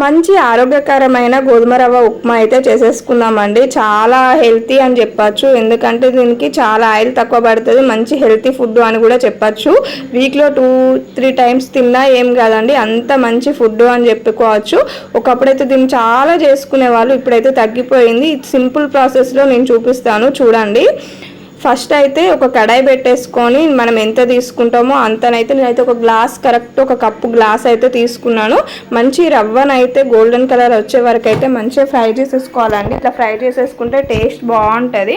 మంచి ఆరోగ్యకరమైన గోధుమ రవ్వ ఉప్మా అయితే చేసేసుకుందామండి చాలా హెల్తీ అని చెప్పచ్చు. ఎందుకంటే దీనికి చాలా ఆయిల్ తక్కువ పడుతుంది. మంచి హెల్తీ ఫుడ్ అని కూడా చెప్పచ్చు. వీక్లో టూ త్రీ టైమ్స్ తిన్నా ఏం కాదండి. అంత మంచి ఫుడ్ అని చెప్పుకోవచ్చు. ఒకప్పుడైతే దీన్ని చాలా చేసుకునే వాళ్ళు ఇప్పుడైతే తగ్గిపోయింది. సింపుల్ ప్రాసెస్లో నేను చూపిస్తాను. చూడండి. ఫస్ట్ అయితే ఒక కడాయి పెట్టేసుకొని మనం ఎంత తీసుకుంటామో అంతనైతే నేనైతే ఒక గ్లాస్ కరెక్ట్ ఒక కప్పు గ్లాస్ అయితే తీసుకున్నాను. మంచి రవ్వనైతే గోల్డెన్ కలర్ వచ్చే వరకు అయితే మంచిగా ఫ్రై చేసేసుకోవాలండి. ఇట్లా ఫ్రై చేసేసుకుంటే టేస్ట్ బాగుంటుంది.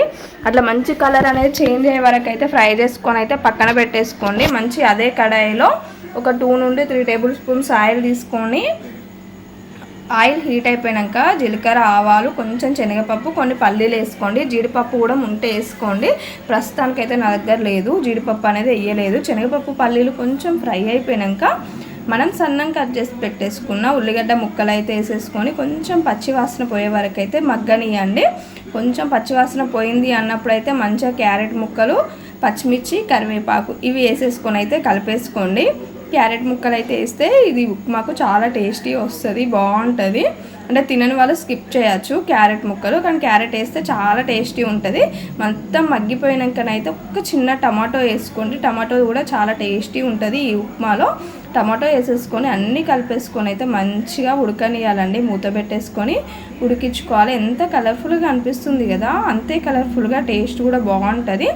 అట్లా మంచి కలర్ అనేది చేంజ్ అయ్యే వరకు అయితే ఫ్రై చేసుకొని అయితే పక్కన పెట్టేసుకోండి. మంచి అదే కడాయిలో ఒక టూ నుండి త్రీ టేబుల్ స్పూన్స్ ఆయిల్ తీసుకొని ఆయిల్ హీట్ అయిపోయాక జీలకర్ర ఆవాలు కొంచెం శనగపప్పు కొన్ని పల్లీలు వేసుకోండి. జీడిపప్పు కూడా ఉంటే వేసుకోండి. ప్రస్తుతానికైతే నా దగ్గర లేదు. జీడిపప్పు అనేది వేయలేదు. శనగపప్పు పల్లీలు కొంచెం ఫ్రై అయిపోయాక మనం సన్నం కట్ చేసి పెట్టేసుకున్న ఉల్లిగడ్డ ముక్కలు అయితే వేసేసుకొని కొంచెం పచ్చివాసన పోయే వరకు అయితే మగ్గనియండి. కొంచెం పచ్చివాసన పోయింది అన్నప్పుడు అయితే మంచిగా క్యారెట్ ముక్కలు పచ్చిమిర్చి కరివేపాకు ఇవి వేసేసుకొని అయితే కలిపేసుకోండి. క్యారెట్ ముక్కలు అయితే వేస్తే ఇది ఉప్మాకు చాలా టేస్టీ వస్తుంది బాగుంటుంది. అంటే తినని వాళ్ళు స్కిప్ చేయొచ్చు క్యారెట్ ముక్కలు కానీ క్యారెట్ వేస్తే చాలా టేస్టీ ఉంటుంది. మొత్తం మగ్గిపోయినాకనైతే ఒక చిన్న టమాటో వేసుకోండి. టమాటో కూడా చాలా టేస్టీ ఉంటుంది ఈ ఉప్మాలో. టమాటో వేసేసుకొని అన్నీ కలిపేసుకొని అయితే మంచిగా ఉడకనియాలండి మూత పెట్టేసుకొని ఉడికించుకోవాలి. ఎంత కలర్ఫుల్గా అనిపిస్తుంది కదా అంతే కలర్ఫుల్గా టేస్ట్ కూడా బాగుంటుంది.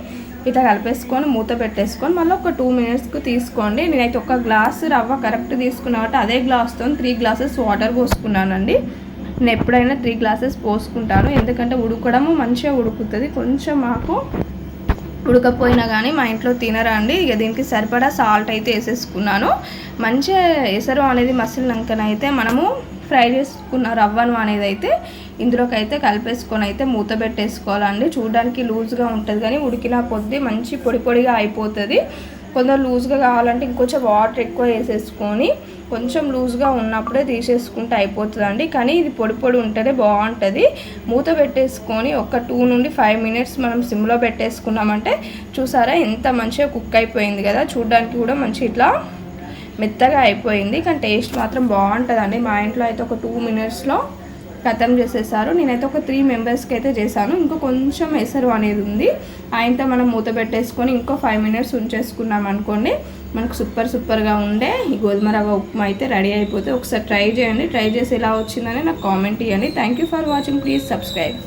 ఇట్లా కలిపేసుకొని మూత పెట్టేసుకొని మళ్ళీ ఒక టూ మినిట్స్కి తీసుకోండి. నేనైతే ఒక గ్లాస్ రవ్వ కరెక్ట్ తీసుకున్నా కాబట్టి అదే గ్లాస్తో త్రీ గ్లాసెస్ వాటర్ పోసుకున్నానండి. నేను ఎప్పుడైనా త్రీ గ్లాసెస్ పోసుకుంటాను. ఎందుకంటే ఉడకడము మంచిగా ఉడుకుతుంది. కొంచెం మాకు ఉడకపోయినా కానీ మా ఇంట్లో తినరండి. ఇక దీనికి సరిపడా సాల్ట్ అయితే వేసేసుకున్నాను. మంచిగా ఎసరు అనేది మసిలినాకనైతే మనము ఫ్రై చేసుకున్న రవ్వను అనేది అయితే ఇందులోకి అయితే కలిపేసుకొని అయితే మూత పెట్టేసుకోవాలండి. చూడడానికి లూజ్గా ఉంటుంది కానీ ఉడికిన కొద్దీ మంచి పొడి పొడిగా అయిపోతుంది. కొందరు లూజ్గా కావాలంటే ఇంకొంచెం వాటర్ ఎక్కువ వేసేసుకొని కొంచెం లూజ్గా ఉన్నప్పుడే తీసేసుకుంటే అయిపోతుందండి. కానీ ఇది పొడి పొడి ఉంటేనే బాగుంటుంది. మూత పెట్టేసుకొని ఒక టూ నుండి ఫైవ్ మినిట్స్ మనం సిమ్లో పెట్టేసుకున్నామంటే చూసారా ఎంత మంచిగా కుక్ అయిపోయింది కదా. చూడడానికి కూడా మంచి ఇట్లా మెత్తగా అయిపోయింది. కానీ టేస్ట్ మాత్రం బాగుంటుందండి. మా ఇంట్లో అయితే ఒక టూ మినిట్స్లో ఖతం చేసేసారు. నేనైతే ఒక త్రీ మెంబర్స్కి అయితే చేశాను. ఇంకో కొంచెం ఎసరు అనేది ఉంది. ఆయనతో మనం మూత పెట్టేసుకొని ఇంకో ఫైవ్ మినిట్స్ ఉంచేసుకున్నాం అనుకోండి మనకు సూపర్ సూపర్గా ఉండే ఈ గోధుమ రవ్వ ఉప్మా అయితే రెడీ అయిపోతే ఒకసారి ట్రై చేయండి. ట్రై చేసి ఎలా వచ్చిందని నాకు కామెంట్ ఇవ్వండి thank you for watching please subscribe